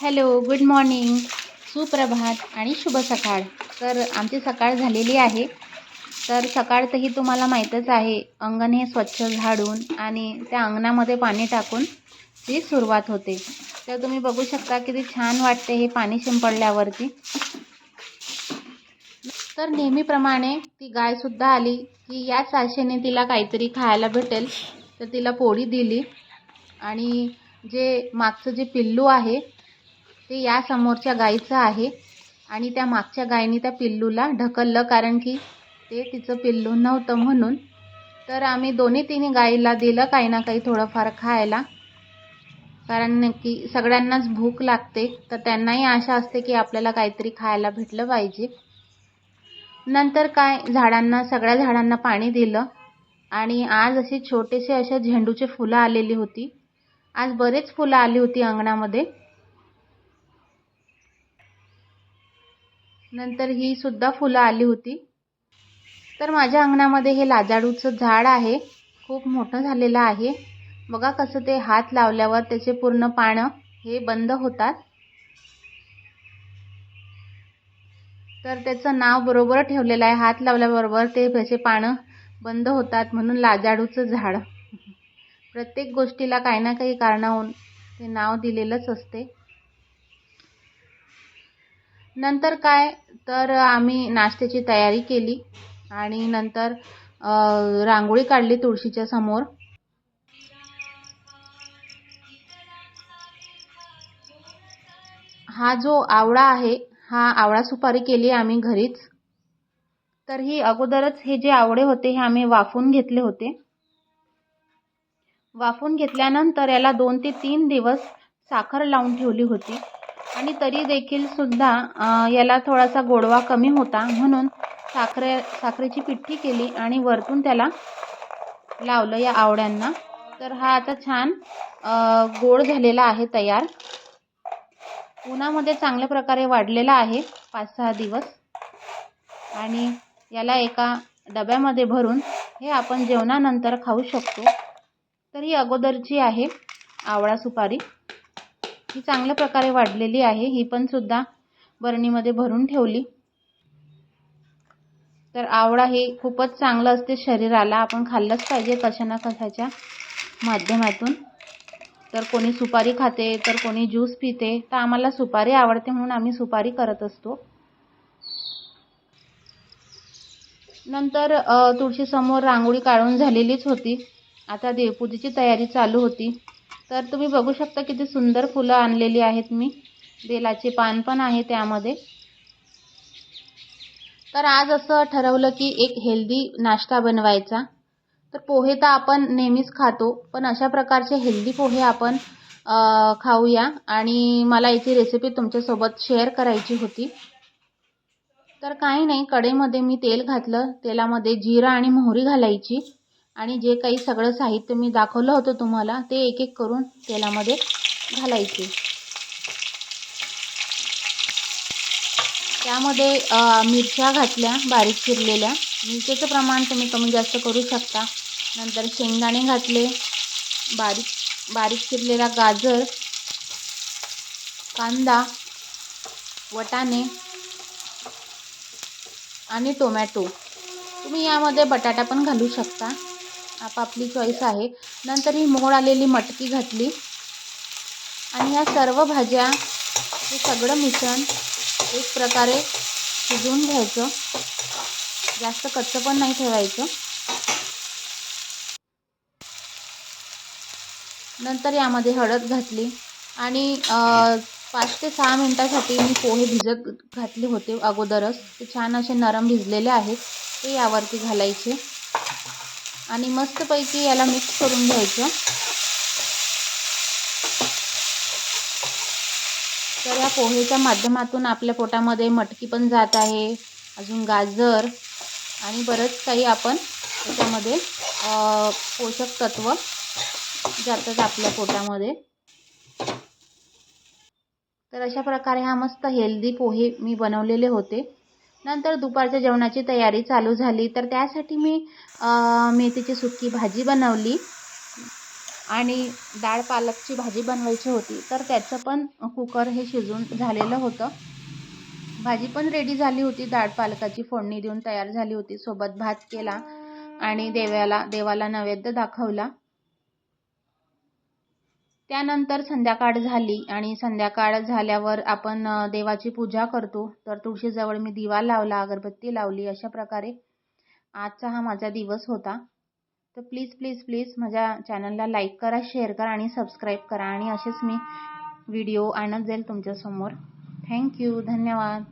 Hello good morning. सुप्रभात आणि शुभ सकाळ. तर आमची सकाळ झालेली आहे. तर सकाळचंही ही तुम्हाला माहीतच आहे अंगण हे स्वच्छ झाडून आणि त्या अंगणामध्ये पाणी टाकून ती सुरुवात होते. तर तुम्ही बघू शकता किती छान वाटते हे पाणी शिंपडल्यावरती. तर नेहमीप्रमाणे ती गायसुद्धा आली की याच आशेने तिला काहीतरी खायला भेटेल. तर तिला पोळी दिली. आणि जे मागचं जे पिल्लू आहे ते या समोरच्या गाईचं आहे. आणि त्या मागच्या गायीने त्या पिल्लूला ढकललं कारण की ते तिचं पिल्लू नव्हतं म्हणून. तर आम्ही दोन्ही तिन्ही गाईला दिलं काही ना काही थोडंफार खायला. कारण की सगळ्यांनाच भूक लागते. तर त्यांनाही आशा असते की आपल्याला काहीतरी खायला भेटलं पाहिजे. नंतर काय? झाडांना सगळ्या झाडांना पाणी दिलं. आणि आज अशी छोटेसे अशा झेंडूचे फुलं आलेली होती. आज बरेच फुलं आली होती अंगणामध्ये. नंतर ही सुद्धा फुलं आली होती. तर माझ्या अंगणामध्ये हे लाजाडूचं झाड आहे. खूप मोठं झालेलं आहे. बघा कसं ते हात लावल्यावर त्याचे पूर्ण पानं हे बंद होतात. तर त्याचं नाव बरोबर ठेवलेलं आहे. हात लावल्याबरोबर ते त्याचे पानं बंद होतात म्हणून लाजाडूचं झाड. प्रत्येक गोष्टीला काही ना काही कारणाहून ते नाव दिलेलंच असते. नंतर काय? तर आम्ही नाश्त्याची तयारी केली आणि नंतर रांगोळी काढली तुळशीच्या समोर. हा जो आवळा आहे हा आवळा सुपारी केली आम्ही घरीच. तर ही अगोदरच हे जे आवळे होते हे आम्ही वाफून घेतले होते. वाफून घेतल्यानंतर याला दोन ते तीन दिवस साखर लावून ठेवली होती. आणि तरी देखील सुद्धा याला थोडासा गोडवा कमी होता. म्हणून साखरे साखरेची पिठ्ठी केली आणि वरतून त्याला लावलं या आवड्यांना. तर हा आता छान गोड झालेला आहे तयार. उन्हामध्ये चांगल्या प्रकारे वाढलेला आहे पाच सहा दिवस. आणि याला एका डब्यामध्ये भरून हे आपण जेवणानंतर खाऊ शकतो. तर ही अगोदरची आहे आवळा सुपारी. ही चांगल्या प्रकारे वाढलेली आहे. ही पण सुद्धा बरणीमध्ये भरून ठेवली. तर आवळा हे खूपच चांगलं असते शरीराला. आपण खाल्लंच पाहिजे कशा ना कशाच्या माध्यमातून. तर कोणी सुपारी खाते तर कोणी ज्यूस पिते तर आम्हाला सुपारी आवडते म्हणून आम्ही सुपारी करत असतो. नंतर तुळशीसमोर रांगोळी काढून झालेलीच होती. आता देवपूजेची तयारी चालू होती. तर तुम्ही बघू शकता किती सुंदर फुलं आणलेली आहेत मी. बेलाचे पान पण आहे त्यामध्ये. तर आज असं ठरवलं की एक हेल्दी नाश्ता बनवायचा. तर पोहे तर आपण नेहमीच खातो पण अशा प्रकारचे हेल्दी पोहे आपण खाऊया. आणि मला याची रेसिपी तुमच्यासोबत शेअर करायची होती. तर काही नाही कडेमध्ये मी तेल घातलं. तेलामध्ये जिरा आणि मोहरी घालायची. आणि जे काही सगळं साहित्य मी दाखवलं होतं तुम्हाला ते एक एक करून तेलामध्ये घालायचे. त्यामध्ये मिरच्या घातल्या बारीक चिरलेल्या. मिरचेचं प्रमाण तुम्ही कमी जास्त करू शकता. नंतर शेंगदाणे घातले बारीक बारीक चिरलेला गाजर कांदा वटाणे आणि टोमॅटो. तुम्ही यामध्ये बटाटा पण घालू शकता. आपापली चॉईस आहे. नंतर ही मोड आलेली मटकी घातली. आणि या सर्व भाज्या हे सगळं मिश्रण एक प्रकारे शिजवून घ्यायचं. जास्त कच्चं पण नाही ठेवायचं. नंतर यामध्ये हळद घातली. आणि पाच ते सहा मिनटासाठी मी पोहे भिजत घातले होते अगोदरच. ते छान असे नरम भिजलेले आहेत. ते यावरती घालायचे. आणि मस्तपैकी याला मिक्स करून घ्यायचं. तर या पोहेच्या माध्यमातून आपल्या पोटामध्ये मटकी पण जात आहे अजून गाजर आणि बरंच काही आपण त्याच्यामध्ये पोषक तत्व जातात आपल्या पोटामध्ये. तर अशा प्रकारे हा मस्त हेल्दी पोहे मी बनवलेले होते. नंतर दुपारच्या जेवणाची तयारी चालू झाली. तर त्यासाठी मी मेथीची सुकी भाजी बनवली आणि डाळ पालकची भाजी बनवायची होती. तर त्याचं पण कुकर हे शिजून झालेलं होतं. भाजी पण रेडी झाली होती. डाळ पालकाची फोडणी देऊन तयार झाली होती. सोबत भात केला आणि देवाला देवाला नैवेद्य दाखवला. त्यानंतर संध्याकाळ झाली आणि संध्याकाळ झाल्यावर आपण देवाची पूजा करतो. तर तुळशीजवळ मी दिवा लावला अगरबत्ती लावली अशा प्रकारे आजचा हा माझा दिवस होता. तर प्लीज प्लीज प्लीज माझ्या चॅनलला लाईक करा शेअर करा आणि सबस्क्राईब करा आणि असेच मी व्हिडिओ आणत जाईल तुमच्यासमोर थँक्यू धन्यवाद.